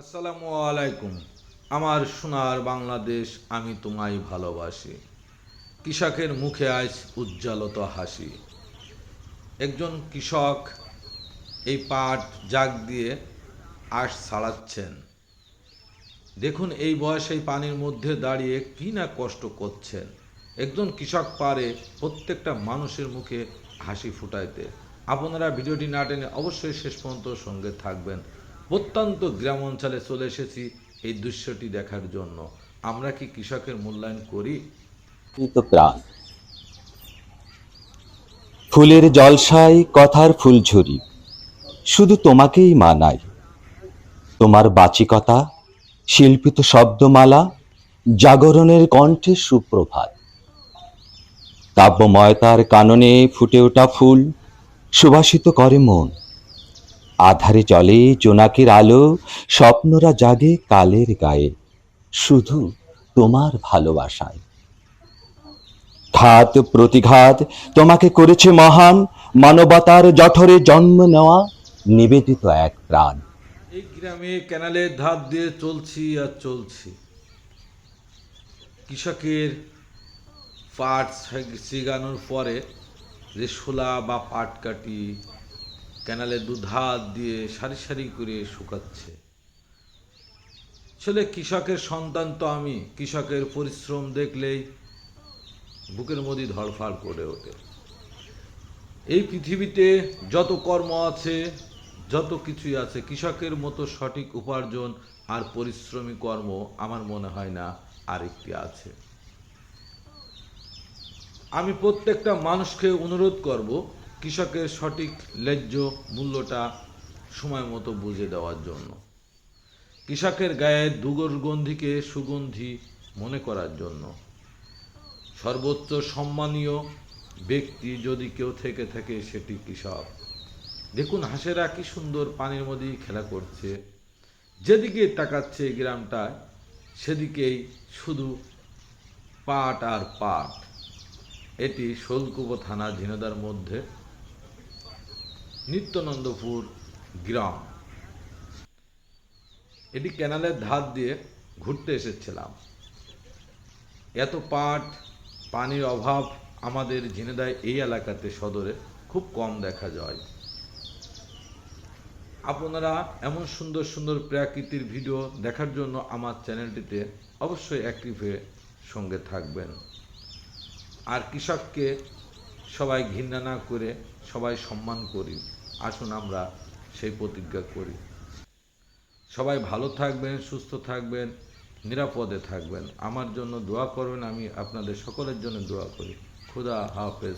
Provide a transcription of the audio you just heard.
আসসালামু আলাইকুম। আমার সোনার বাংলাদেশ আমি তোমায় ভালোবাসি। কৃষকের মুখে আজ উজ্জ্বলত হাসি। একজন কৃষক এই পাট জাগ দিয়ে আশ ছাড়াচ্ছেন। দেখুন এই বয়সে পানির মধ্যে দাঁড়িয়ে কি না কষ্ট করছেন। একজন কৃষক পারে প্রত্যেকটা মানুষের মুখে হাসি ফুটাইতে। আপনারা ভিডিওটি না টেনে অবশ্যই শেষ পর্যন্ত সঙ্গে থাকবেন। প্রত্যন্ত গ্রাম অঞ্চলে চলে এসেছি এই দৃশ্যটি দেখার জন্য। আমরা কি কৃষকের মূল্যায়ন করি? প্রাণ ফুলের জলসায় কথার ফুল ফুলঝুরি শুধু তোমাকেই মানায় তোমার বাচিকতা, শিল্পিত শব্দমালা, জাগরণের কণ্ঠে সুপ্রভাত। কাব্যময়তার কাননে ফুটে ওঠা ফুল সুবাসিত করে মন। আধারে জলে জোনাকির আলো, স্বপ্নরা জাগে কালের গায়ে। শুধু তোমার ভালোবাসায়। ঘাত প্রতিঘাত তোমাকে করেছে মহান, মানবতার জঠরে জন্ম নেওয়া নিবেদিত এক প্রাণ। এই গ্রামে ক্যানালের ধার দিয়ে চলছি আর চলছি। কৃষকের পাট সিগানোর পরে যে শোলা বা পাট কাটি ক্যানালের দুধার দিয়ে সারি সারি করে শুকাচ্ছে। আসলে কৃষকের সন্তান তো আমি, কৃষকের পরিশ্রম দেখলেই বুকের মধ্যে ধড়ফাড় করে ওঠে। এই পৃথিবীতে যত কর্ম আছে, যত কিছুই আছে, কৃষকের মতো সঠিক উপার্জন আর পরিশ্রমী কর্ম আমার মনে হয় না আরেকটি আছে। আমি প্রত্যেকটা মানুষকে অনুরোধ করব কৃষকের সঠিক ন্যায্য মূল্যটা সময় মতো বুঝে দেওয়ার জন্য। কৃষকের গায়ে দুর্গন্ধিকে সুগন্ধি মনে করার জন্য। সর্বোচ্চ সম্মানীয় ব্যক্তি যদি কেউ থেকে থাকে সেটি কৃষক। দেখুন, হাঁসেরা কি সুন্দর পানির মধ্যেই খেলা করছে। যেদিকে তাকাচ্ছে গ্রামটায়, সেদিকেই শুধু পাট আর পাট। এটি শোলকুপো থানা ঝিনাদার মধ্যে নিত্যানন্দপুর গ্রাম। এটি ক্যানালের ধার দিয়ে ঘুরতে এসেছিলাম। এত পাট, পানির অভাব আমাদের ঝিনেদায় এই এলাকাতে সদরে খুব কম দেখা যায়। আপনারা এমন সুন্দর সুন্দর প্রাকৃতির ভিডিও দেখার জন্য আমার চ্যানেলটিতে অবশ্যই অ্যাক্টিভ হয়ে সঙ্গে থাকবেন। আর কৃষককে সবাই ঘৃণা না করে সবাই সম্মান করি। আসুন আমরা সেই প্রতিজ্ঞা করি। সবাই ভালো থাকবেন, সুস্থ থাকবেন, নিরাপদে থাকবেন। আমার জন্য দোয়া করবেন, আমি আপনাদের সকলের জন্য দোয়া করি। খুদা হাফেজ।